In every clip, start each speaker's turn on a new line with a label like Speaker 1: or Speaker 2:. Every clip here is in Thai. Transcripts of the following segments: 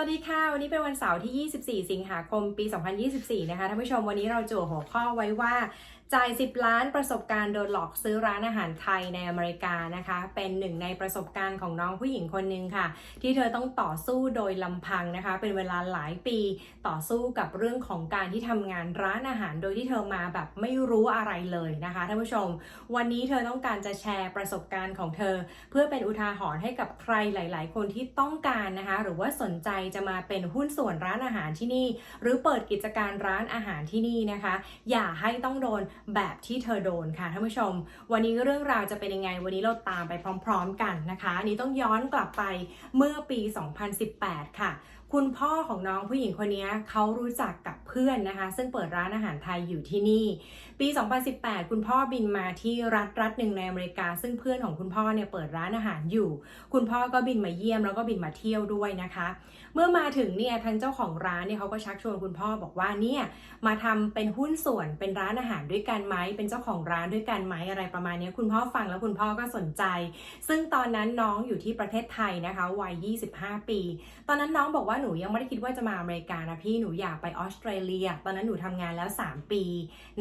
Speaker 1: วัสดีค่ะ วันนี้เป็นวันเสาร์ที่ 24 สิงหาคม ปี 2024 นะคะท่านผู้ชมวันนี้เราจั่วหัวข้อไว้ว่า จ่าย 10 ล้านประสบการณ์โดนหลอกซื้อร้านอาหารไทยในอเมริกานะคะ เป็นหนึ่งในประสบการณ์ของน้องผู้หญิงคนหนึ่งค่ะ ที่เธอต้องต่อสู้โดยลำพังนะคะ เป็นเวลาหลายปีต่อสู้กับเรื่องของการที่ทำงานร้านอาหาร โดยที่เธอมาแบบไม่รู้อะไรเลยนะคะท่านผู้ชม วันนี้เธอต้องการจะแชร์ประสบการณ์ของเธอ เพื่อเป็นอุทาหรณ์ให้กับใครหลาย ๆ คนที่ต้องการนะคะ หรือว่าสนใจจะมาเป็นหุ้นส่วนร้านอาหารที่นี่ หรือเปิดกิจการร้านอาหารที่นี่นะคะ อย่าให้ต้องโดน แบบที่เธอโดนค่ะท่านผู้ชม วันนี้เรื่องราวจะเป็นยังไง วันนี้เราตามไปพร้อม ๆ กันนะคะอันนี้ต้องย้อนกลับไปเมื่อปี 2018 ค่ะ คุณพ่อของน้องผู้หญิงคนนี้เขารู้จักกับ เพื่อนนะคะ ซึ่งเปิดร้านอาหารไทยอยู่ที่นี่ ปี 2018 คุณพ่อบินมาที่รัฐรัฐหนึ่งในอเมริกา ซึ่งเพื่อนของคุณพ่อเนี่ยเปิดร้านอาหารอยู่ คุณพ่อก็บินมาเยี่ยมแล้วก็บินมาเที่ยวด้วยนะคะ เมื่อมาถึงเนี่ยทางเจ้าของร้านเนี่ยเขาก็ชักชวนคุณพ่อบอกว่าเนี่ยมาทำเป็นหุ้นส่วนเป็นร้านอาหารด้วยกันไหมเป็นเจ้าของร้านด้วยกันไหมอะไรประมาณนี้คุณพ่อฟังแล้วคุณพ่อก็สนใจ ซึ่งตอนนั้นน้องอยู่ที่ประเทศไทยนะคะวัย 25 ปี ตอนนั้นน้องบอกว่าหนูยังไม่ได้คิดว่าจะมาอเมริกานะพี่หนูอยากไปออสเตรเลีย ตอนนั้นหนูทำงานแล้ว 3 ปี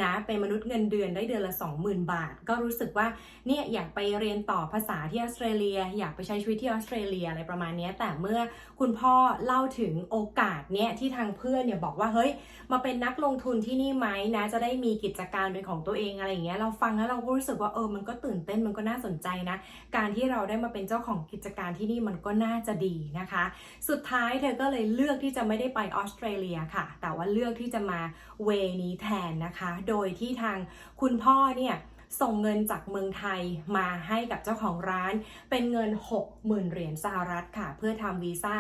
Speaker 1: นะเป็นมนุษย์เงินเดือนได้เดือนละ 20,000 บาท ก็รู้สึกว่าเนี่ยอยากไปเรียนต่อภาษาที่ออสเตรเลีย อยากไปใช้ชีวิตที่ออสเตรเลียอะไรประมาณนี้แต่เมื่อคุณพ่อเล่าถึงโอกาสเนี่ยที่ทางเพื่อนเนี่ยบอกว่าเฮ้ยมาเป็นนักลงทุนที่นี่ไหมนะ จะได้มีกิจการเป็นของตัวเองอะไรอย่างเงี้ยเราฟังแล้วเราก็รู้สึกว่าเออมันก็ตื่นเต้นมันก็น่าสนใจนะ การที่เราได้มาเป็นเจ้าของกิจการที่นี่มันก็น่าจะดีนะคะ สุดท้ายเธอก็เลยเลือกที่จะไม่ได้ไปออสเตรเลียค่ะ แต่ว่าเลือกที่จะมาเวนี้แทนนะคะ โดยที่ทางคุณพ่อเนี่ยส่งเงินจากเมืองไทยมาให้กับเจ้าของร้าน เป็นเงิน 60,000 เหรียญสหรัฐค่ะ เพื่อทำวีซ่า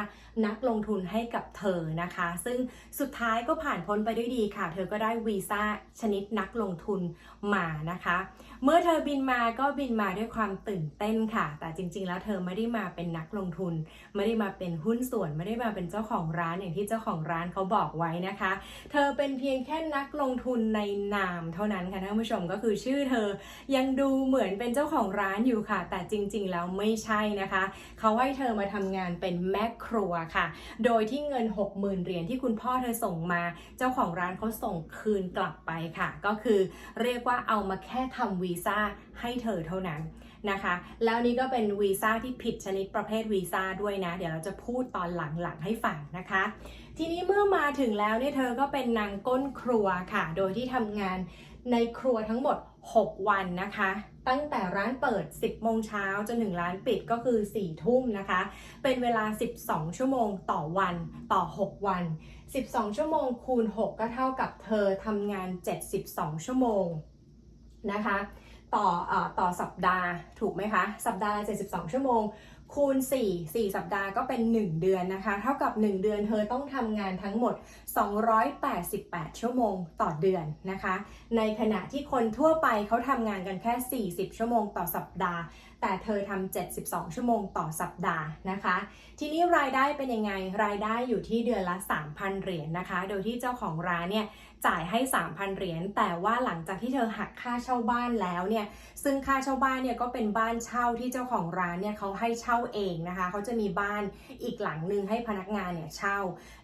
Speaker 1: นักลงทุนให้กับเธอนะคะ ซึ่งสุดท้ายก็ผ่านพ้นไปด้วยดีค่ะ เธอก็ได้วีซ่าชนิดนักลงทุนมานะคะ เมื่อเธอบินมาก็บินมาด้วยความตื่นเต้นค่ะ แต่จริง ๆ แล้วเธอไม่ได้มาเป็นนักลงทุน ไม่ได้มาเป็นหุ้นส่วน ไม่ได้มาเป็นเจ้าของร้านอย่างที่เจ้าของร้านเขาบอกไว้นะคะ เธอเป็นเพียงแค่นักลงทุนในนามเท่านั้นค่ะท่านผู้ชมก็คือชื่อเธอยังดูเหมือนเป็นเจ้าของร้านอยู่ค่ะ แต่จริง ๆ แล้วไม่ใช่นะคะ เขาให้เธอมาทำงานเป็นแม่ครัวค่ะ โดยที่เงิน 60,000เหรียญที่คุณพ่อเธอส่งมา เจ้าของร้านเขาส่งคืนกลับไปค่ะ ก็คือเรียกว่าเอามาแค่ทำวีซ่าให้เธอเท่านั้นนะคะ แล้วนี่ก็เป็นวีซ่าที่ผิดชนิดประเภทวีซ่าด้วยนะ เดี๋ยวเราจะพูดตอนหลังๆให้ฟังนะคะ ทีนี้เมื่อมาถึงแล้วเนี่ยเธอก็เป็นนางก้นครัวค่ะ โดยที่ทำงานในครัวทั้งหมด 6 วันนะคะ ตั้งแต่ร้านเปิด 10 โมงเช้าจนถึงร้านปิดก็คือ 4 ทุ่มนะคะ เป็นเวลา 12 ชั่วโมงต่อวันต่อ 6 วัน 12 ชั่วโมงคูณ 6 ก็เท่ากับเธอทำงาน 72 ชั่วโมง นะคะ ต่อออต่อสัปดาห์ถูกไหมคะ สัปดาห์ละ72 ชั่วโมง คูณ 4 4 สัปดาห์ก็เป็น 1 เดือนนะคะ เท่ากับ 1 เดือนเธอต้องทำงานทั้งหมด 288 ชั่วโมงต่อเดือนนะคะ ในขณะที่คนทั่วไปเขาทำงานกันแค่ 40 ชั่วโมงต่อสัปดาห์ แต่เธอทำ72 ชั่วโมงต่อสัปดาห์นะคะ ทีนี้รายได้เป็นยังไง รายได้อยู่ที่เดือนละ 3,000 เหรียญนะคะ โดยที่เจ้าของร้านเนี่ยจ่ายให้ 3,000 เหรียญ แต่ว่าหลังจากที่เธอหักค่าเช่าบ้านแล้วเนี่ย ซึ่งค่าเช่าบ้านเนี่ยก็เป็นบ้านเช่าที่เจ้าของร้านเนี่ยเขาให้เช่าเองนะคะ เขาจะมีบ้านอีกหลังหนึ่งให้พนักงานเนี่ยเช่า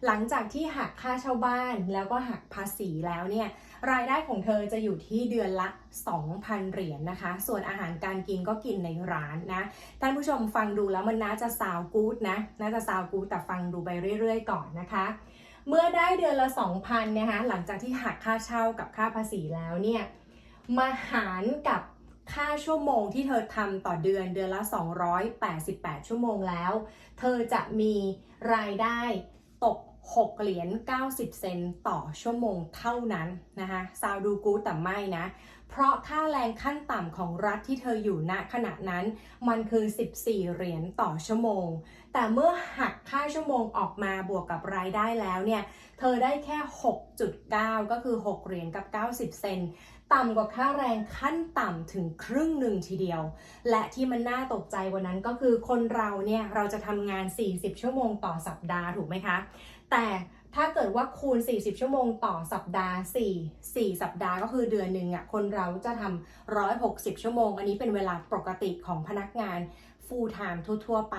Speaker 1: หลังจากที่หักค่าเช่าบ้านแล้วก็หักภาษีแล้วเนี่ย รายได้ของเธอจะอยู่ที่เดือนละ 2,000 เหรียญนะคะ ส่วนอาหารการกินก็กินในร้านนะ ท่านผู้ชมฟังดูแล้วมันน่าจะซาวกู๊ดนะ น่าจะซาวกู๊ดแต่ฟังดูไปเรื่อยๆ ก่อนนะคะ เมื่อได้เดือนละ 2,000นะคะหลังจากที่หักค่าเช่ากับค่าภาษีแล้วเนี่ย มาหารกับค่าชั่วโมงที่เธอทำต่อเดือนเดือนละ 288 ชั่วโมงแล้ว เธอจะมีรายได้ตก 6 เหรียญ 90 เซนต์ต่อชั่วโมงเท่านั้นนะคะซาวดูกูแต่ไม่นะ เพราะค่าแรงขั้นต่ำของรัฐที่เธออยู่ณขณะนั้นมันคือ 14 เหรียญต่อชั่วโมง แต่เมื่อหักค่าชั่วโมงออกมาบวกกับรายได้แล้วเนี่ย เธอได้แค่ 6.9 ก็คือ 6 เหรียญกับ 90 เซนต์ต่ำกว่าค่าแรงขั้นต่ำถึงครึ่งหนึ่งทีเดียว และที่มันน่าตกใจกว่านั้นก็คือคนเราเนี่ย เราจะทำงาน 40 ชั่วโมงต่อสัปดาห์ถูกไหมคะ แต่ถ้าเกิดว่าคูณ 40 ชั่วโมงต่อสัปดาห์ 4 4 สัปดาห์ก็คือเดือนหนึ่งอะคนเราจะทำ160 ชั่วโมง อันนี้เป็นเวลาปกติของพนักงาน full time ทั่วๆไป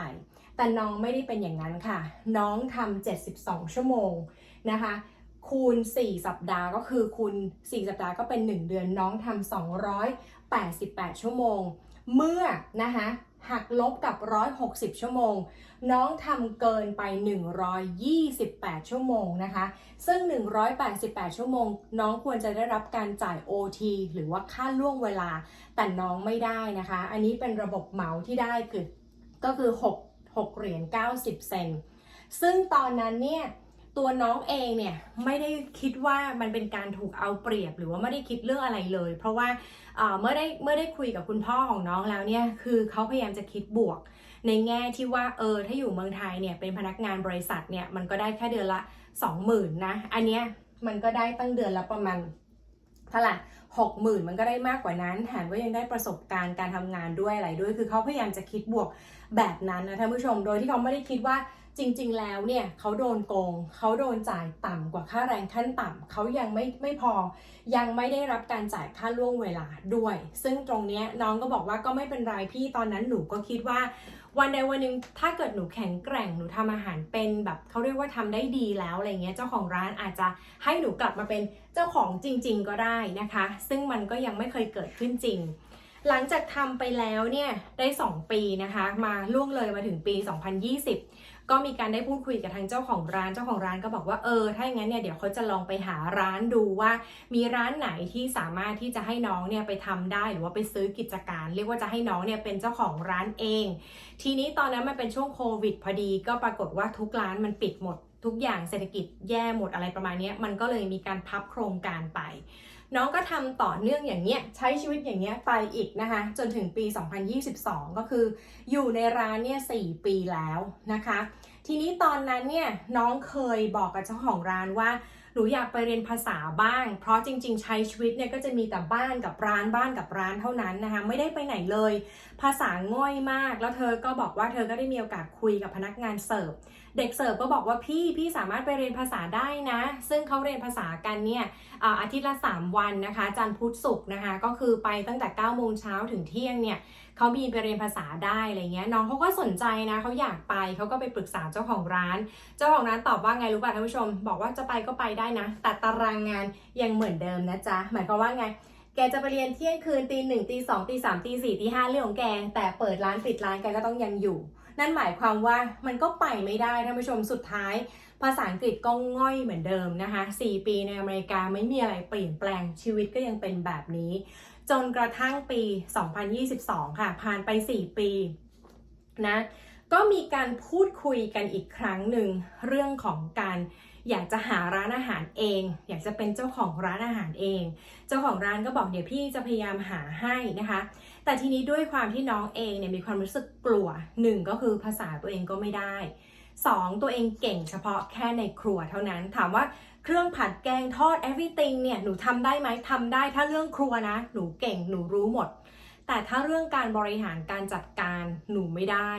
Speaker 1: แต่น้องไม่ได้เป็นอย่างนั้นค่ะ น้องทำ72 ชั่วโมงนะคะ คูณ 4 สัปดาห์ก็คือคูณ 4 สัปดาห์ก็เป็น 1 เดือนน้องทำ288 ชั่วโมง เมื่อนะคะ หักลบกับ 160 ชั่วโมง น้องทำเกินไป 128 ชั่วโมงนะคะ ซึ่ง 188 ชั่วโมง น้องควรจะได้รับการจ่าย OT หรือว่าค่าล่วงเวลา แต่น้องไม่ได้นะคะ อันนี้เป็นระบบเหมาที่ได้คือก็คือ 6 6เหรียญ90 เซน ซึ่งตอนนั้นเนี่ย ตัวน้องเองเนี่ยไม่ได้คิดว่ามันเป็นการถูกเอาเปรียบ หรือว่าไม่ได้คิดเรื่องอะไรเลย เพราะว่าเอ่อเมื่อได้เมื่อได้คุยกับคุณพ่อของน้องแล้วเนี่ยคือเขาพยายามจะคิดบวก ในแง่ที่ว่าเออถ้าอยู่เมืองไทยเนี่ยเป็นพนักงานบริษัทเนี่ยมันก็ได้แค่เดือนละ 20,000นะอันเนี้ยมันก็ได้ตั้งเดือนละประมาณเท่าไหร่หกหมื่นมันก็ได้มากกว่านั้นแถมก็ยังได้ประสบการณ์การทำงานด้วยอะไรด้วย คือเขาพยายามจะคิดบวกแบบนั้นนะท่านผู้ชม โดยที่เขาไม่ได้คิดว่า จริงๆ แล้วเนี่ยเขาโดนโกงเขาโดนจ่ายต่ำกว่าค่าแรงขั้นต่ำเขายังไม่ไม่พอ ยังไม่ได้รับการจ่ายค่าล่วงเวลาด้วย ซึ่งตรงเนี้ยน้องก็บอกว่าก็ไม่เป็นไรพี่ตอนนั้นหนูก็คิดว่า วันใดวันหนึ่งถ้าเกิดหนูแข็งแกร่งหนูทำอาหารเป็นแบบเขาเรียกว่าทำได้ดีแล้วอะไรเงี้ยเจ้าของร้านอาจจะให้หนูกลับมาเป็นเจ้าของจริง ๆ ก็ได้นะคะ ซึ่งมันก็ยังไม่เคยเกิดขึ้นจริงหลังจากทำไปแล้วเนี่ยได้ 2 ปีนะคะ มาล่วงเลยมาถึงปี 2020 ก็มีการได้พูดคุยกับทางเจ้าของร้าน เจ้าของร้านก็บอกว่าเออ ถ้าอย่างนั้นเนี่ยเดี๋ยวเขาจะลองไปหาร้านดูว่า มีร้านไหนที่สามารถที่จะให้น้องเนี่ยไปทำได้หรือว่าไปซื้อกิจการ เรียกว่าจะให้น้องเนี่ยเป็นเจ้าของร้านเอง ทีนี้ตอนนั้นมันเป็นช่วงโควิดพอดี ก็ปรากฏว่าทุกร้านมันปิดหมด ทุกอย่างเศรษฐกิจแย่หมดอะไรประมาณนี้มันก็เลยมีการพับโครงการไป น้องก็ทำต่อเนื่องอย่างเงี้ยใช้ชีวิตอย่างเงี้ยไปอีกนะคะ จนถึงปี 2022 ก็คืออยู่ในร้านเนี่ย4ปีแล้วนะคะ ทีนี้ตอนนั้นเนี่ยน้องเคยบอกกับเจ้าของร้านว่าหนูอยากไปเรียนภาษาบ้าง เพราะจริง ๆ ใช้ชีวิตเนี่ยก็จะมีแต่บ้านกับร้านบ้านกับร้านเท่านั้นนะคะ ไม่ได้ไปไหนเลย ภาษาง่อยมาก แล้วเธอก็บอกว่าเธอก็ได้มีโอกาสคุยกับพนักงานเสิร์ฟ เด็กเสิร์ฟก็บอกว่าพี่พี่สามารถไปเรียนภาษาได้นะ ซึ่งเขาเรียนภาษากันเนี่ยอาอาทิตย์ละ 3 วันนะคะจันทร์พุธศุกร์นะคะ ก็คือไปตั้งแต่9โมงเช้าถึงเที่ยงเนี่ยเขามีไปเรียนภาษาได้อะไรเงี้ยน้องเขาก็สนใจนะเขาอยากไปเขาก็ไปปรึกษาเจ้าของร้าน เจ้าของร้านตอบว่าไงรู้ป่ะท่านผู้ชม บอกว่าจะไปก็ไปได้นะ แต่ตารางงานยังเหมือนเดิมนะจ๊ะหมายความว่าไงแกจะไปเรียนเที่ยงคืนตีหนึ่งตีสองตีสามตีสี่ตีห้าเรื่องของแก แต่เปิดร้านปิดร้านแกก็ต้องยังอยู่ นั่นหมายความว่ามันก็ไปไม่ได้ท่านผู้ชมสุดท้าย ภาษาอังกฤษก็ง่อยเหมือนเดิมนะคะ 4 ปีในอเมริกาไม่มีอะไรเปลี่ยนแปลงชีวิตก็ยังเป็นแบบนี้ จนกระทั่งปี 2022 ค่ะ ผ่านไป 4 ปีนะก็มีการพูดคุยกันอีกครั้งหนึ่งเรื่องของการอยากจะหาร้านอาหารเอง อยากจะเป็นเจ้าของร้านอาหารเอง เจ้าของร้านก็บอกเดี๋ยวพี่จะพยายามหาให้นะคะ แต่ทีนี้ด้วยความที่น้องเองเนี่ยมีความรู้สึกกลัวหนึ่งก็คือภาษาตัวเองก็ไม่ได้สองตัวเองเก่งเฉพาะแค่ในครัวเท่านั้น ถามว่าเครื่องผัดแกงทอด everything เนี่ยหนูทำได้ไหมทำได้ถ้าเรื่องครัวนะ หนูเก่งหนูรู้หมด แต่ถ้าเรื่องการบริหารการจัดการหนูไม่ได้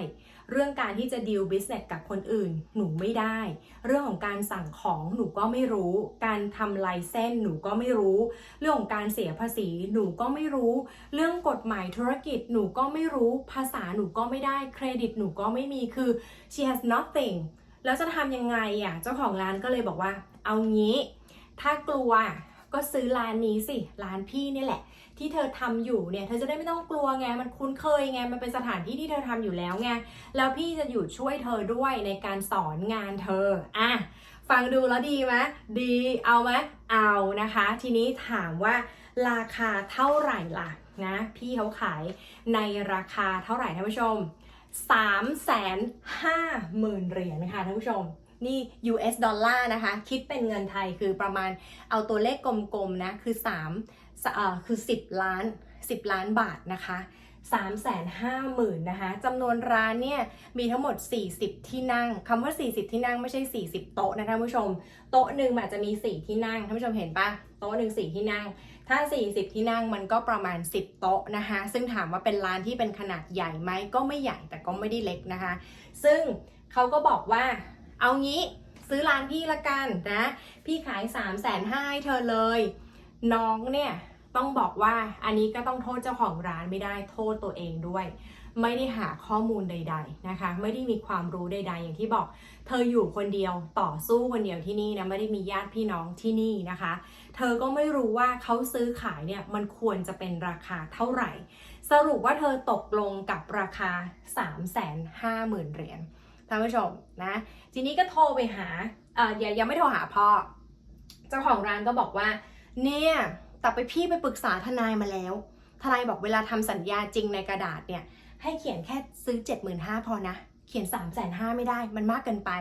Speaker 1: เรื่องการที่จะดีลบิสเนสกับคนอื่น หนูไม่ได้ เรื่องของการสั่งของหนูก็ไม่รู้ การทำไลเส้นหนูก็ไม่รู้ เรื่องของการเสียภาษีหนูก็ไม่รู้ เรื่องกฎหมายธุรกิจหนูก็ไม่รู้ ภาษาหนูก็ไม่ได้ เครดิตหนูก็ไม่มีคือ she has nothing แล้วจะทำยังไงอะ เจ้าของร้านก็เลยบอกว่า เอางี้ ถ้ากลัวก็ซื้อร้านนี้สิ ร้านพี่นี่แหละ ที่เธอทำอยู่เนี่ยเธอจะได้ไม่ต้องกลัวไงมันคุ้นเคยไงมันเป็นสถานที่ที่เธอทำอยู่แล้วไงแล้วพี่จะอยู่ช่วยเธอด้วยในการสอนงานเธออะฟังดูแล้วดีไหมดีเอาไหมเอานะคะ ทีนี้ถามว่าราคาเท่าไหร่ล่ะนะพี่เขาขายในราคาเท่าไหร่ท่านผู้ชม 3 5 0 0 0 0เหรียญค่ะท่านผู้ชมนี่ US ดอลลาร์นะคะ คิดเป็นเงินไทยคือประมาณเอาตัวเลขกลมๆนะ คือ 3 คือ 10 ล้าน 10 ล้านบาทนะคะ3 5 0 0 0 0นะคะจำนวนร้านเนี่ยมีทั้งหมด 40 ที่นั่งคำว่า 40 ที่นั่งไม่ใช่ 40 โต๊ะนะท่านผู้ชม โต๊ะหนึ่งอาจจะมี 4 ที่นั่งท่านผู้ชมเห็นปะโต๊ะหนึ่ง4ที่นั่ง ถ้า 40 ที่นั่งมันก็ประมาณ 10 โต๊ะนะคะซึ่งถามว่าเป็นร้านที่เป็นขนาดใหญ่ไหมก็ไม่ใหญ่แต่ก็ไม่ได้เล็กนะคะ ซึ่งเขาก็บอกว่าเอางี้ซื้อร้านพี่ละกันนะ พี่ขาย3ามแสนห้าให้เธอเลย น้องเนี่ย ต้องบอกว่าอันนี้ก็ต้องโทษเจ้าของร้านไม่ได้โทษตัวเองด้วย ไม่ได้หาข้อมูลใด ๆนะคะ ไม่ได้มีความรู้ใด ๆ อย่างที่บอก เธออยู่คนเดียวต่อสู้คนเดียวที่นี่นะไม่ได้มีญาติพี่น้องที่นี่นะคะ เธอก็ไม่รู้ว่าเขาซื้อขายเนี่ยมันควรจะเป็นราคาเท่าไหร่ สรุปว่าเธอตกลงกับราคา 3 5 0 0 0 0เหรียญท่านผู้ชมนะทีนี้ก็โทรไปหาเอ่อยังยังไม่โทรหาพ่อเจ้าของร้านก็บอกว่าเนี่ย แต่ไปพี่ไปปรึกษาทนายมาแล้ว ทนายบอกเวลาทำสัญญาจริงในกระดาษเนี่ย ให้เขียนแค่ซื้อ 75,000พอนะ เขียน 3 5 0 0 0ไม่ได้ มันมากเกินไป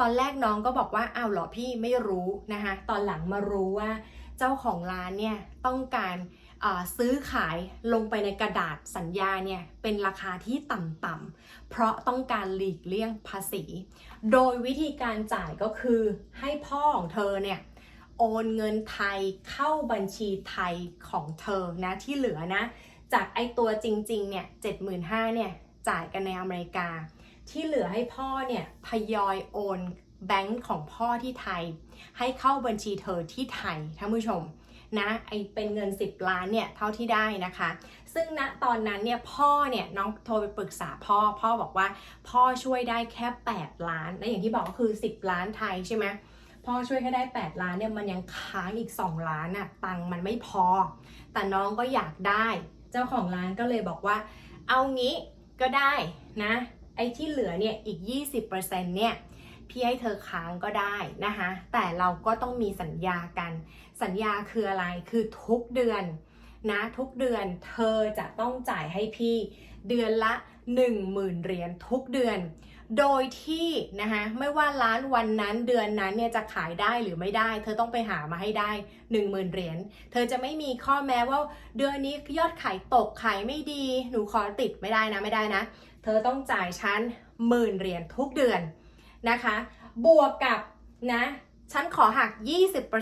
Speaker 1: ตอนแรกน้องก็บอกว่าอ้าวเหรอพี่ไม่รู้นะคะ ตอนหลังมารู้ว่าเจ้าของร้านเนี่ยต้องการซื้อขายลงไปในกระดาษสัญญาเนี่ยเป็นราคาที่ต่ำๆ เพราะต้องการหลีกเลี่ยงภาษี โดยวิธีการจ่ายก็คือให้พ่อของเธอเนี่ย โอนเงินไทยเข้าบัญชีไทยของเธอนะที่เหลือนะ จากไอตัวจริงๆเนี่ยเจ็ดหมื่นห้าเนี่ยจ่ายกันในอเมริกา ที่เหลือให้พ่อเนี่ยทยอยโอนแบงก์ของพ่อที่ไทย ให้เข้าบัญชีเธอที่ไทยท่านผู้ชมนะไอเป็นเงิน 10 ล้านเนี่ยเท่าที่ได้นะคะ ซึ่งณตอนนั้นเนี่ยพ่อเนี่ยน้องโทรไปปรึกษาพ่อพ่อบอกว่าพ่อช่วยได้แค่ 8 ล้านและอย่างที่บอกก็คือ 10 ล้านไทยใช่ไหม พ่อช่วยแค่ได้ 8 ล้านเนี่ยมันยังค้างอีก 2 ล้านอะตังมันไม่พอ แต่น้องก็อยากได้ เจ้าของร้านก็เลยบอกว่า เอางี้ก็ได้นะ ไอ้ที่เหลือเนี่ยอีก 20%เนี่ยพี่ให้เธอค้างก็ได้นะคะ แต่เราก็ต้องมีสัญญากัน สัญญาคืออะไร คือทุกเดือนนะ ทุกเดือนเธอจะต้องจ่ายให้พี่เดือนละ 10,000เหรียญทุกเดือน โดยที่นะคะไม่ว่าร้านวันนั้นเดือนนั้นเนี่ยจะขายได้หรือไม่ได้ เธอต้องไปหามาให้ได้ 10,000เหรียญเธอจะไม่มีข้อแม้ว่าเดือนนี้ยอดขายตกขายไม่ดีหนูขอติดไม่ได้นะไม่ได้นะ เธอต้องจ่ายฉันหมื่นเหรียญทุกเดือนนะคะ บวกกับนะฉันขอหัก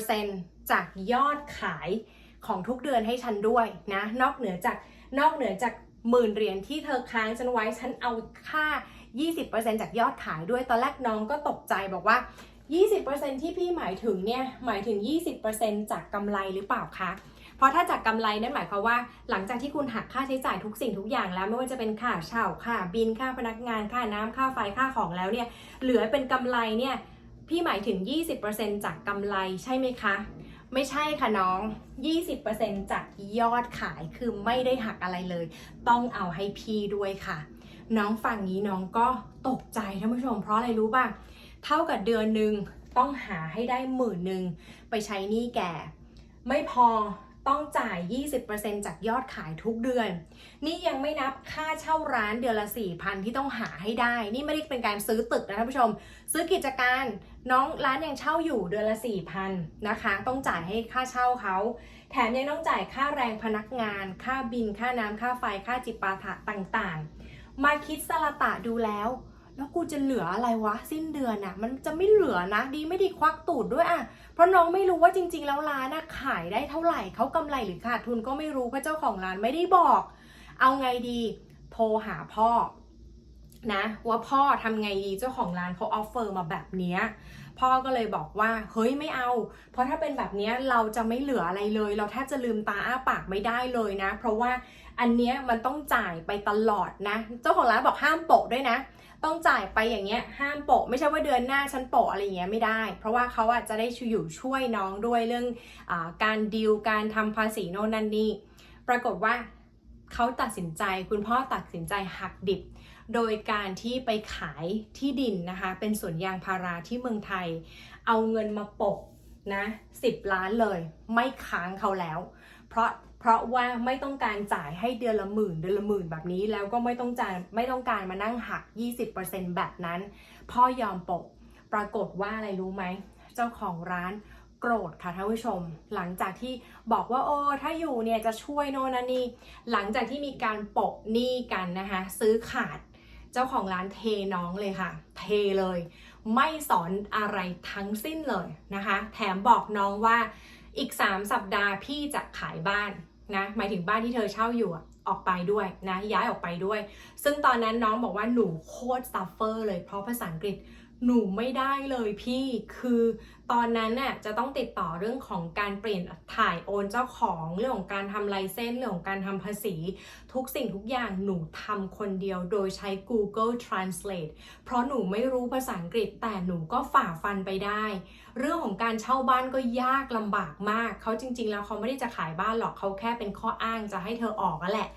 Speaker 1: 20%จากยอดขายของทุกเดือนให้ฉันด้วยนะนอกเหนือจากนอกเหนือจากหมื่นเหรียญที่เธอค้างฉันไว้ฉันเอาค่า 20%จากยอดขายด้วยตอนแรกน้องก็ตกใจบอกว่า 20%ที่พี่หมายถึงเนี่ยหมายถึง 20%จากกำไรหรือเปล่าคะเพราะถ้าจากกำไรนั่นหมายความว่า หลังจากที่คุณหักค่าใช้จ่ายทุกสิ่งทุกอย่างแล้วไม่ว่าจะเป็นค่าเช่าค่าบินค่าพนักงานค่าน้ำค่าไฟค่าของแล้วเนี่ยเหลือเป็นกำไรเนี่ยพี่หมายถึง 20%จากกำไรใช่ไหมคะ ไม่ใช่ค่ะน้อง 20%จากยอดขายคือไม่ได้หักอะไรเลย ต้องเอาให้พี่ด้วยค่ะ น้องฟังนี้น้องก็ตกใจท่านผู้ชม เพราะอะไรรู้ป่ะ เท่ากับเดือนหนึ่งต้องหาให้ได้หมื่นหนึ่งไปใช้หนี้แก่ ไม่พอต้องจ่าย 20%จากยอดขายทุกเดือน นี่ยังไม่นับค่าเช่าร้านเดือนละ 4,000 ที่ต้องหาให้ได้ นี่ไม่ได้เป็นการซื้อตึกนะท่านผู้ชม ซื้อกิจการน้องร้านยังเช่าอยู่เดือนละ 4,000 นะคะ ต้องจ่ายให้ค่าเช่าเขา แถมยังต้องจ่ายค่าแรงพนักงาน ค่าบิน ค่าน้ำค่าไฟ ค่าจิปาถะต่างๆ มาคิดสลตะดูแล้ว แล้วกูจะเหลืออะไรวะ สิ้นเดือนอะมันจะไม่เหลือนะ ดีไม่ดีควักตูดด้วยอะเพราะน้องไม่รู้ว่าจริง ๆ แล้วร้านน่ะขายได้เท่าไหร่เขากำไรหรือขาดทุนก็ไม่รู้เพราะเจ้าของร้านไม่ได้บอก เอาไงดี โทรหาพ่อนะว่าพ่อทำไงดีเจ้าของร้านเขาออฟเฟอร์มาแบบเนี้ยพ่อก็เลยบอกว่าเฮ้ยไม่เอา เพราะถ้าเป็นแบบนี้เราจะไม่เหลืออะไรเลย เราแทบจะลืมตาอ้าปากไม่ได้เลยนะ เพราะว่า อันเนี้ยมันต้องจ่ายไปตลอดนะ เจ้าของร้านบอกห้ามโปะด้วยนะ ต้องจ่ายไปอย่างเงี้ยห้ามโปะไม่ใช่ว่าเดือนหน้าฉันโปะอะไรเงี้ยไม่ได้ เพราะว่าเขาอาจจะได้อยู่ช่วยน้องด้วยเรื่องอการดีลการทำภาษีโน่นนั่นนี่ปรากฏว่าเขาตัดสินใจคุณพ่อตัดสินใจหักดิบ โดยการที่ไปขายที่ดินนะคะ เป็นสวนยางพาราที่เมืองไทย เอาเงินมาโปะนะ10 ล้านเลย ไม่ค้างเขาแล้ว เพราะ เพราะว่าไม่ต้องการจ่ายให้เดือนละหมื่นเดือนละหมื่นแบบนี้ แล้วก็ไม่ต้องจ่ายไม่ต้องการมานั่งหัก 20%แบบนั้น พ่อยอมปะปรากฏว่าอะไรรู้ไหม เจ้าของร้านโกรธค่ะท่านผู้ชม หลังจากที่บอกว่าโอ้ถ้าอยู่เนี่ยจะช่วยโน่นนั่นนี่ หลังจากที่มีการปะหนี้กันนะคะซื้อขาดเจ้าของร้านเทน้องเลยค่ะ เทเลย ไม่สอนอะไรทั้งสิ้นเลยนะคะ แถมบอกน้องว่าอีก 3 สัปดาห์พี่จะขายบ้าน นะหมายถึงบ้านที่เธอเช่าอยู่อออกไปด้วยนะย้ายออกไปด้วย ซึ่งตอนนั้นน้องบอกว่าหนูโคตรซัฟเฟอร์เลยเพราะภาษาอังกฤษหนูไม่ได้เลยพี่คือตอนนั้นน่ะจะต้องติดต่อเรื่องของการเปลี่ยนถ่ายโอนเจ้าของเรื่องของการทำไลเซนส์เรื่องของการทำภาษี ทุกสิ่งทุกอย่างหนูทำคนเดียวโดยใช้ Google Translate เพราะหนูไม่รู้ภาษาอังกฤษแต่หนูก็ฝ่าฟันไปได้เรื่องของการเช่าบ้านก็ยากลำบากมากเขาจริง ๆ แล้วเขาไม่ได้จะขายบ้านหรอกเขาแค่เป็นข้ออ้างจะให้เธอออกนั่นแหละ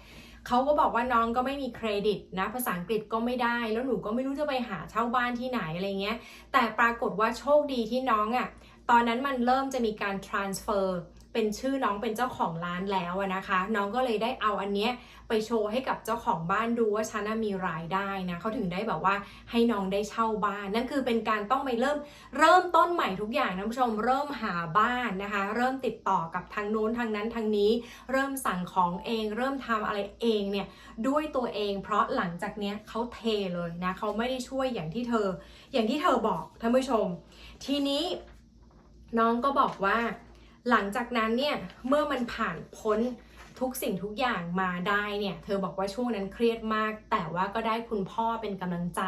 Speaker 1: เขาก็บอกว่าน้องก็ไม่มีเครดิตนะภาษาอังกฤษก็ไม่ได้ แล้วหนูก็ไม่รู้จะไปหาเช่าบ้านที่ไหนอะไรเงี้ย แต่ปรากฏว่าโชคดีที่น้องอะ่ะตอนนั้นมันเริ่มจะมีการ transfer เป็นชื่อน้องเป็นเจ้าของร้านแล้วนะคะ น้องก็เลยได้เอาอันเนี้ยไปโชว์ให้กับเจ้าของบ้านดูว่าฉันน่ะมีรายได้นะเขาถึงได้แบบว่าให้น้องได้เช่าบ้านนั่นคือเป็นการต้องไปเริ่มเริ่มต้นใหม่ทุกอย่างนะผู้ชมเริ่มหาบ้านนะคะ เริ่มติดต่อกับทางโน้นทางนั้นทางนี้ เริ่มสั่งของเอง เริ่มทำอะไรเองเนี่ยด้วยตัวเอง เพราะหลังจากเนี้ยเขาเทเลยนะเขาไม่ได้ช่วยอย่างที่เธอ อย่างที่เธอบอกท่านผู้ชม ทีนี้น้องก็บอกว่า หลังจากนั้นเนี่ยเมื่อมันผ่านพ้นทุกสิ่งทุกอย่างมาได้เนี่ยเธอบอกว่าช่วงนั้นเครียดมาก แต่ว่าก็ได้คุณพ่อเป็นกำลังใจ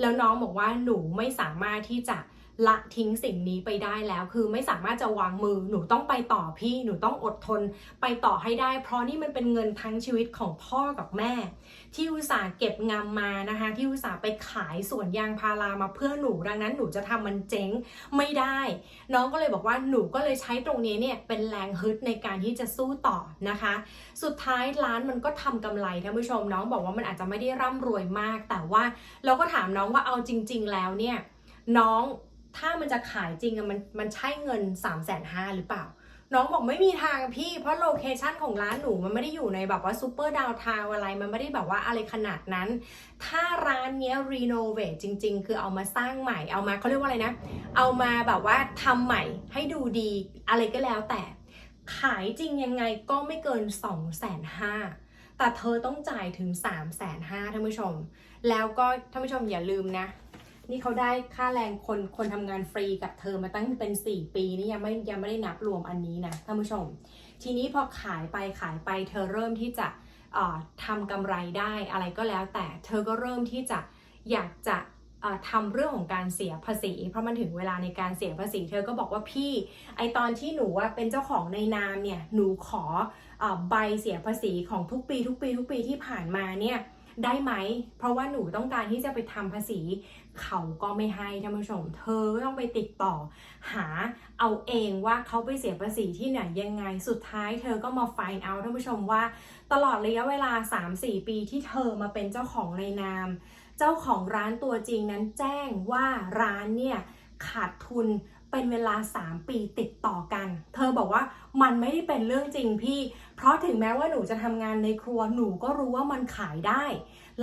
Speaker 1: แล้วน้องบอกว่าหนูไม่สามารถที่จะ ละทิ้งสิ่งนี้ไปได้แล้ว คือไม่สามารถจะวางมือหนูต้องไปต่อพี่หนูต้องอดทน ไปต่อให้ได้ เพราะนี่มันเป็นเงินทั้งชีวิตของพ่อกับแม่ ที่อุตส่าห์เก็บงำมานะคะ ที่อุตส่าห์ไปขายสวนยางพารามาเพื่อหนูดังนั้นหนูจะทำมันเจ๊งไม่ได้ น้องก็เลยบอกว่าหนูก็เลยใช้ตรงนี้เนี่ยเป็นแรงฮึดในการที่จะสู้ต่อนะคะ สุดท้ายร้านมันก็ทำกำไรท่านผู้ชมน้องบอกว่ามันอาจจะไม่ได้ร่ำรวยมาก แต่ว่าเราก็ถามน้องว่าเอาจริง ๆ แล้วเนี่ยน้อง ถ้ามันจะขายจริงอะมันมันใช่เงิน3ามแสนห้าหรือเปล่า น้องบอกไม่มีทางพี่ เพราะโลเคชันของร้านหนูมันไม่ได้อยู่ในแบบว่าซูเปอร์ดาวทาวอะไร มันไม่ได้แบบว่าอะไรขนาดนั้น ถ้าร้านเนี้ยรีโนเวทจริง ๆ คือเอามาสร้างใหม่ เอามาเขาเรียกว่าอะไรนะ เอามาแบบว่าทำใหม่ให้ดูดีอะไรก็แล้วแต่ ขายจริงยังไงก็ไม่เกิน2องแสนห้าแต่เธอต้องจ่ายถึง3ามแสนห้าท่านผู้ชม แล้วก็ท่านผู้ชมอย่าลืมนะ นี่เขาได้ค่าแรงคนคนทำงานฟรีกับเธอมาตั้งเป็น 4 ปีนี่ยังไม่ยังไม่ได้นับรวมอันนี้นะท่านผู้ชม ทีนี้พอขายไปขายไปเธอเริ่มที่จะทำกำไรได้อะไรก็แล้ว แต่เธอก็เริ่มที่จะอยากจะเอ่อทำเรื่องของการเสียภาษี เพราะมันถึงเวลาในการเสียภาษี เธอก็บอกว่าพี่ ไอตอนที่หนูว่าเป็นเจ้าของในนามเนี่ย หนูขอเอ่อใบเสียภาษีของทุกปี ทุกปี ทุกปีที่ผ่านมาเนี่ยได้ไหม เพราะว่าหนูต้องการที่จะไปทำภาษี เขาก็ไม่ให้ท่านผู้ชม เธอก็ต้องไปติดต่อ หาเอาเองว่าเขาไปเสียภาษีที่ไหนยังไง สุดท้ายเธอก็มา find out ท่านผู้ชมว่า ตลอดระยะเวลา 3-4 ปีที่เธอมาเป็นเจ้าของในนาม เจ้าของร้านตัวจริงนั้นแจ้งว่าร้านเนี่ยขาดทุนเป็นเวลา 3 ปีติดต่อกัน เธอบอกว่ามันไม่ได้เป็นเรื่องจริงพี่ เพราะถึงแม้ว่าหนูจะทำงานในครัวหนูก็รู้ว่ามันขายได้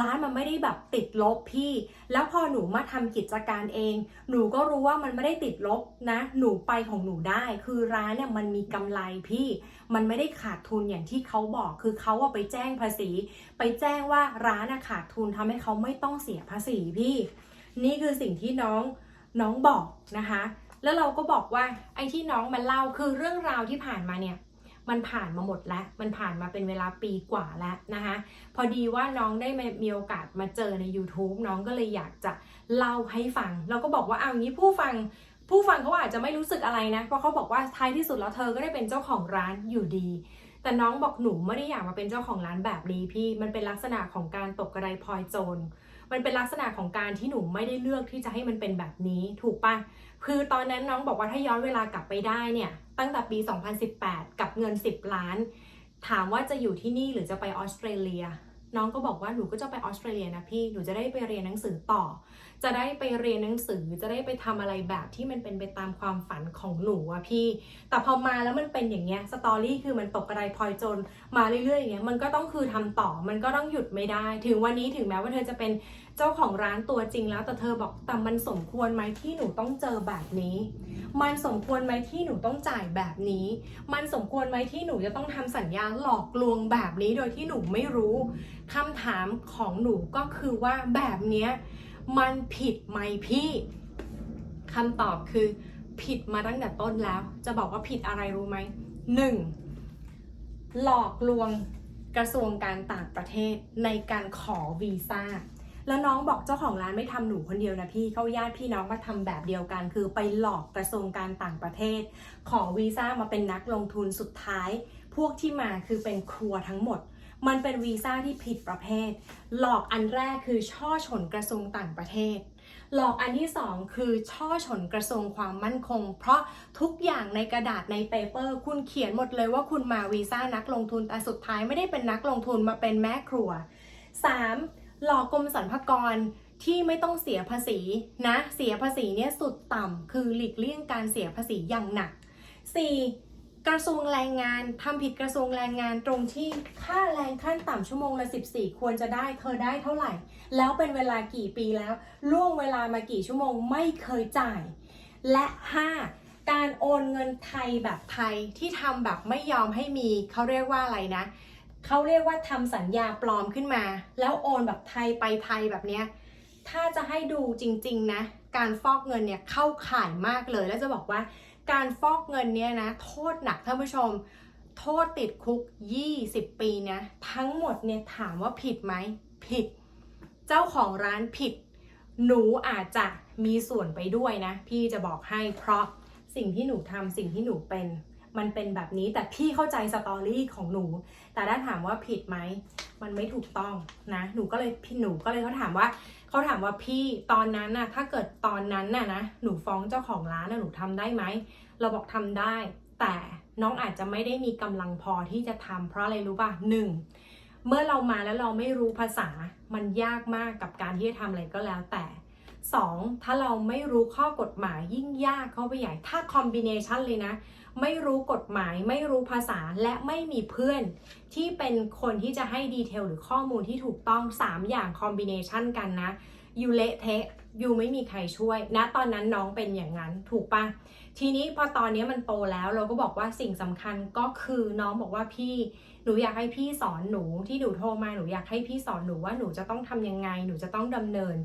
Speaker 1: ร้านมันไม่ได้แบบติดลบพี่ แล้วพอหนูมาทำกิจการเอง หนูก็รู้ว่ามันไม่ได้ติดลบนะ หนูไปของหนูได้ คือร้านเนี่ยมันมีกำไรพี่ มันไม่ได้ขาดทุนอย่างที่เขาบอก คือเขาอะไปแจ้งภาษี ไปแจ้งว่าร้านอะขาดทุนทำให้เขาไม่ต้องเสียภาษีพี่ นี่คือสิ่งที่น้องน้องบอกนะคะ แล้วเราก็บอกว่าไอ้ที่น้องมันเล่าคือเรื่องราวที่ผ่านมาเนี่ย มันผ่านมาหมดแล้วมันผ่านมาเป็นเวลาปีกว่าแล้วนะคะพอดีว่าน้องได้มีโอกาสมาเจอใน YouTube น้องก็เลยอยากจะเล่าให้ฟัง เราก็บอกว่าเอางี้ผู้ฟังผู้ฟังเขาอาจจะไม่รู้สึกอะไรนะ เพราะเขาบอกว่าท้ายที่สุดแล้วเธอก็ได้เป็นเจ้าของร้านอยู่ดี แต่น้องบอกหนูไม่ได้อยากมาเป็นเจ้าของร้านแบบนี้พี่ มันเป็นลักษณะของการตกกระไดพลอยโจร มันเป็นลักษณะของการที่หนูไม่ได้เลือกที่จะให้มันเป็นแบบนี้ถูกปะคือตอนนั้นน้องบอกว่าถ้าย้อนเวลากลับไปได้เนี่ย ตั้งแต่ปี 2018 กับเงิน 10 ล้าน ถามว่าจะอยู่ที่นี่หรือจะไปออสเตรเลีย น้องก็บอกว่าหนูก็จะไปออสเตรเลียนะพี่หนูจะได้ไปเรียนหนังสือต่อ จะได้ไปเรียนหนังสือจะได้ไปทำอะไรแบบที่มันเป็นไปตามความฝันของหนูอะพี่ แต่พอมาแล้วมันเป็นอย่างเงี้ยสตอรี่คือมันตกกระไดพลอยจรมาเรื่อยๆอย่างเงี้ยมันก็ต้องคือทำต่อมันก็ต้องหยุดไม่ได้ ถึงวันนี้ถึงแม้ว่าเธอจะเป็น เจ้าของร้านตัวจริงแล้ว แต่เธอบอกแต่มันสมควรไหมที่หนูต้องเจอแบบนี้ มันสมควรไหมที่หนูต้องจ่ายแบบนี้ มันสมควรไหมที่หนูจะต้องทำสัญญาหลอกลวงแบบนี้โดยที่หนูไม่รู้คำถามของหนูก็คือว่าแบบเนี้ยมันผิดไหมพี่คำตอบคือผิดมาตั้งแต่ต้นแล้ว จะบอกว่าผิดอะไรรู้ไหมหนึ่งหลอกลวงกระทรวงการต่างประเทศในการขอวีซ่า แล้วน้องบอกเจ้าของร้านไม่ทำหนูคนเดียวนะพี่เขาญาติพี่น้องมาทำแบบเดียวกัน คือไปหลอกกระทรวงการต่างประเทศ ขอวีซ่ามาเป็นนักลงทุนสุดท้าย พวกที่มาคือเป็นครัวทั้งหมด มันเป็นวีซ่าที่ผิดประเภท หลอกอันแรกคือช่อฉนกระทรวงต่างประเทศหลอกอันที่สองคือช่อฉนกระทรวงความมั่นคง เพราะทุกอย่างในกระดาษในเปเปอร์ คุณเขียนหมดเลยว่าคุณมาวีซ่านักลงทุนแต่สุดท้ายไม่ได้เป็นนักลงทุนมาเป็นแม่ครัว 3. หลอกกรมสรรพากรที่ไม่ต้องเสียภาษีนะ เสียภาษีเนี่ยสุดต่ำคือหลีกเลี่ยงการเสียภาษีอย่างหนัก 4. กระทรวงแรงงานทำผิดกระทรวงแรงงานตรงที่ค่าแรงขั้นต่ำชั่วโมงละ 14 ควรจะได้เธอได้เท่าไหร่ แล้วเป็นเวลากี่ปีแล้วล่วงเวลามากี่ชั่วโมงไม่เคยจ่าย และ 5. การโอนเงินไทยแบบไทยที่ทำแบบไม่ยอมให้มีเขาเรียกว่าอะไรนะ เขาเรียกว่าทำสัญญาปลอมขึ้นมา แล้วโอนแบบไทยไปไทยแบบเนี้ยถ้าจะให้ดูจริงๆนะ การฟอกเงินเนี่ยเข้าข่ายมากเลย แล้วจะบอกว่าการฟอกเงินเนี่ยนะ โทษหนักท่านผู้ชม โทษติดคุก 20 ปีนะ ทั้งหมดเนี่ยถามว่าผิดไหม ผิด เจ้าของร้านผิด หนูอาจจะมีส่วนไปด้วยนะ พี่จะบอกให้เพราะสิ่งที่หนูทำสิ่งที่หนูเป็น มันเป็นแบบนี้แต่พี่เข้าใจสตอรี่ของหนู แต่ถ้าถามว่าผิดไหมมันไม่ถูกต้องนะ หนูก็เลยพี่หนูก็เลยเขาถามว่าเขาถามว่าพี่ตอนนั้นน่ะถ้าเกิดตอนนั้นน่ะนะหนูฟ้องเจ้าของร้านน่ะหนูทำได้ไหมเราบอกทำได้ แต่น้องอาจจะไม่ได้มีกำลังพอที่จะทำเพราะอะไรรู้ป่ะหนึ่งเมื่อเรามาแล้วเราไม่รู้ภาษา มันยากมากกับการที่จะทำอะไรก็แล้วแต่สองถ้าเราไม่รู้ข้อกฎหมายยิ่งยากเข้าไปใหญ่ ถ้าคอมบิเนชันเลยนะ ไม่รู้กฎหมาย ไม่รู้ภาษาและไม่มีเพื่อน ที่เป็นคนที่จะให้ดีเทลหรือข้อมูลที่ถูกต้อง 3 อย่างคอมบิเนชันกันนะยูเละเทะยูไม่มีใครช่วยนะตอนนั้นน้องเป็นอย่างนั้นถูกปะทีนี้พอตอนนี้มันโตแล้วเราก็บอกว่าสิ่งสำคัญก็คือน้องบอกว่าพี่หนูอยากให้พี่สอนหนูที่หนูโทรมาหนูอยากให้พี่สอนหนูว่าหนูจะต้องทำยังไง หนูจะต้องดำเนิน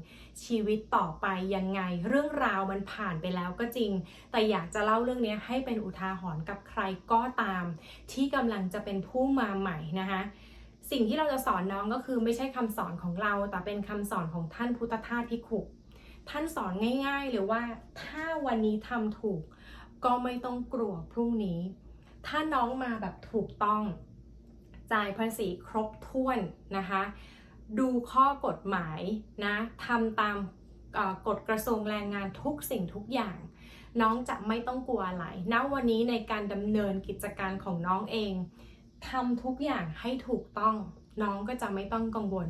Speaker 1: ชีวิตต่อไปยังไง เรื่องราวมันผ่านไปแล้วก็จริง แต่อยากจะเล่าเรื่องนี้ให้เป็นอุทาหรณ์กับใครก็ตาม ที่กำลังจะเป็นผู้มาใหม่นะคะสิ่งที่เราจะสอนน้องก็คือไม่ใช่คำสอนของเรา แต่เป็นคำสอนของท่านพุทธทาสพิขุท่านสอนง่ายๆเลยว่า ถ้าวันนี้ทำถูก ก็ไม่ต้องกลัวพรุ่งนี้ ถ้าน้องมาแบบถูกต้อง จ่ายภาษีครบถ้วนนะคะ ดูข้อกฎหมายนะทำตามกฎกระทรวงแรงงานทุกสิ่งทุกอย่าง น้องจะไม่ต้องกลัวอะไรณวันนี้ในการดำเนินกิจการของน้องเองทำทุกอย่างให้ถูกต้อง น้องก็จะไม่ต้องกังวล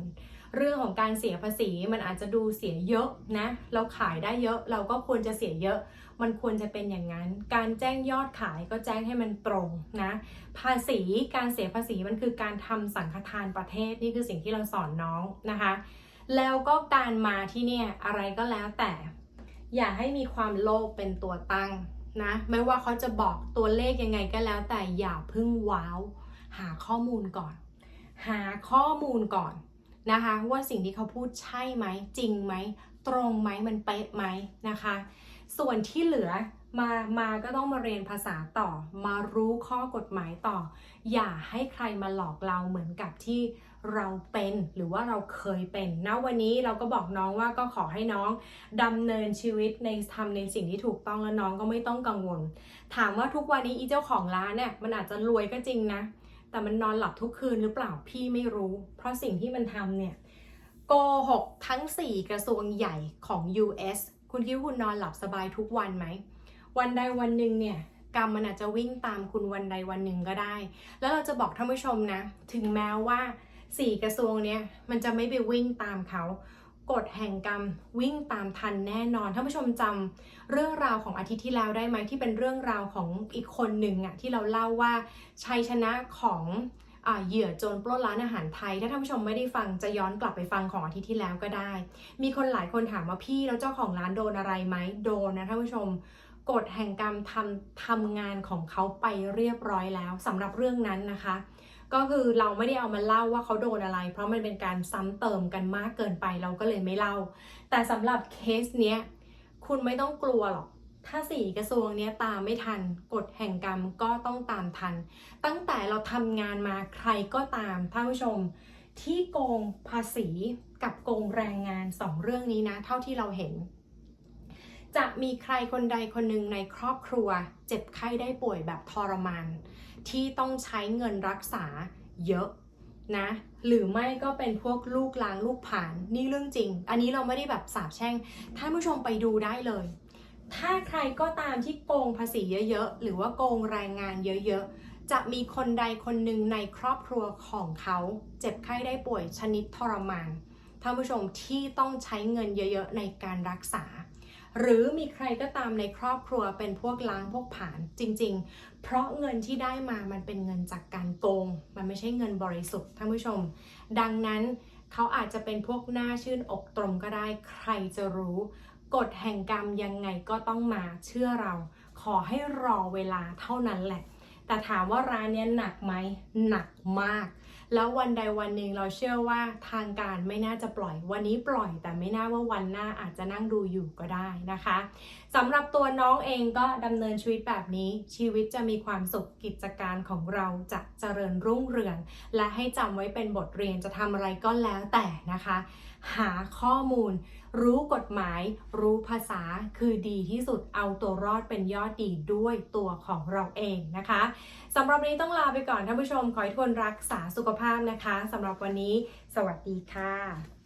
Speaker 1: เรื่องของการเสียภาษีมันอาจจะดูเสียเยอะนะ เราขายได้เยอะเราก็ควรจะเสียเยอะ มันควรจะเป็นอย่างนั้น การแจ้งยอดขายก็แจ้งให้มันตรงนะ ภาษีการเสียภาษีมันคือการทำสังฆทานประเทศนี่คือสิ่งที่เราสอนน้องนะคะ แล้วก็การมาที่เนี่ยอะไรก็แล้วแต่ อย่าให้มีความโลภเป็นตัวตั้งนะไม่ว่าเขาจะบอกตัวเลขยังไงก็แล้ว แต่อย่าพึ่งว้าว หาข้อมูลก่อน หาข้อมูลก่อนนะคะ ว่าสิ่งที่เขาพูดใช่ไหมจริงไหมตรงไหมมันเป๊ะไหมนะคะ ส่วนที่เหลือมามาก็ต้องมาเรียนภาษาต่อ มารู้ข้อกฎหมายต่อ อย่าให้ใครมาหลอกเราเหมือนกับที่เราเป็นหรือว่าเราเคยเป็นนะวันนี้เราก็บอกน้องว่าก็ขอให้น้องดำเนินชีวิตในทำในสิ่งที่ถูกต้องแล้วน้องก็ไม่ต้องกังวล ถามว่าทุกวันนี้อีเจ้าของร้านเนี่ยมันอาจจะรวยก็จริงนะ แต่มันนอนหลับทุกคืนหรือเปล่าพี่ไม่รู้ เพราะสิ่งที่มันทำเนี่ยโกหกทั้ง 4 กระทรวงใหญ่ของ US คุณคิดว่าคุณนอนหลับสบายทุกวันไหม วันใดวันหนึ่งเนี่ยกรรมมันอาจจะวิ่งตามคุณวันใดวันหนึ่งก็ได้ แล้วเราจะบอกท่านผู้ชมนะ ถึงแม้ว่า4กระทรวงเนี่ยมันจะไม่ไปวิ่งตามเขากฎแห่งกรรมวิ่งตามทันแน่นอนท่านผู้ชมจำเรื่องราวของอาทิตย์ที่แล้วได้ไหมที่เป็นเรื่องราวของอีกคนหนึ่งอะที่เราเล่าว่าชัยชนะของ เหยื่อโจรปล้นร้านอาหารไทย ถ้าท่านผู้ชมไม่ได้ฟังจะย้อนกลับไปฟังของอาทิตย์ที่แล้วก็ได้ มีคนหลายคนถามว่าพี่แล้วเจ้าของร้านโดนอะไรไหมโดนนะท่านผู้ชมกฎแห่งกรรมทำทำงานของเขาไปเรียบร้อยแล้วสำหรับเรื่องนั้นนะคะ ก็คือเราไม่ได้เอามาเล่าว่าเขาโดนอะไร เพราะมันเป็นการซ้ำเติมกันมากเกินไปเราก็เลยไม่เล่า แต่สำหรับเคสเนี้ยคุณไม่ต้องกลัวหรอก ถ้าสี่กระทรวงเนี้ยตามไม่ทันกฎแห่งกรรมก็ต้องตามทัน ตั้งแต่เราทำงานมาใครก็ตามท่านผู้ชม ที่โกงภาษีกับโกงแรงงานสองเรื่องนี้นะ เท่าที่เราเห็น จะมีใครคนใดคนหนึ่งในครอบครัว เจ็บไข้ได้ป่วยแบบทรมาน ที่ต้องใช้เงินรักษาเยอะนะหรือไม่ก็เป็นพวกลูกล้างลูกผ่านนี่เรื่องจริง อันนี้เราไม่ได้แบบสาบแช่งท่านผู้ชมไปดูได้เลย ถ้าใครก็ตามที่โกงภาษีเยอะๆ หรือว่าโกงแรงงานเยอะๆ จะมีคนใดคนหนึ่งในครอบครัวของเขาเจ็บไข้ได้ป่วยชนิดทรมานท่านผู้ชมที่ต้องใช้เงินเยอะๆ ในการรักษา หรือมีใครก็ตามในครอบครัวเป็นพวกล้างพวกผ่านจริงๆ เพราะเงินที่ได้มามันเป็นเงินจากการโกง มันไม่ใช่เงินบริสุทธิ์ท่านผู้ชม ดังนั้นเขาอาจจะเป็นพวกหน้าชื่นอกตรมก็ได้ใครจะรู้ กฎแห่งกรรมยังไงก็ต้องมาเชื่อเรา ขอให้รอเวลาเท่านั้นแหละ แต่ถามว่าร้านนี้หนักไหมหนักมาก แล้ววันใดวันหนึ่งเราเชื่อว่าทางการไม่น่าจะปล่อย วันนี้ปล่อยแต่ไม่น่าว่าวันหน้าอาจจะนั่งดูอยู่ก็ได้นะคะสำหรับตัวน้องเองก็ดำเนินชีวิตแบบนี้ ชีวิตจะมีความสุขกิจการของเราจะเจริญรุ่งเรือง และให้จำไว้เป็นบทเรียนจะทำอะไรก็แล้วแต่นะคะ หาข้อมูล รู้กฎหมาย รู้ภาษาคือดีที่สุดเอาตัวรอดเป็นยอดดีด้วยตัวของเราเองนะคะสำหรับวันนี้ต้องลาไปก่อนท่านผู้ชมขอให้ทุกคนรักษาสุขภาพนะคะสำหรับวันนี้ สวัสดีค่ะ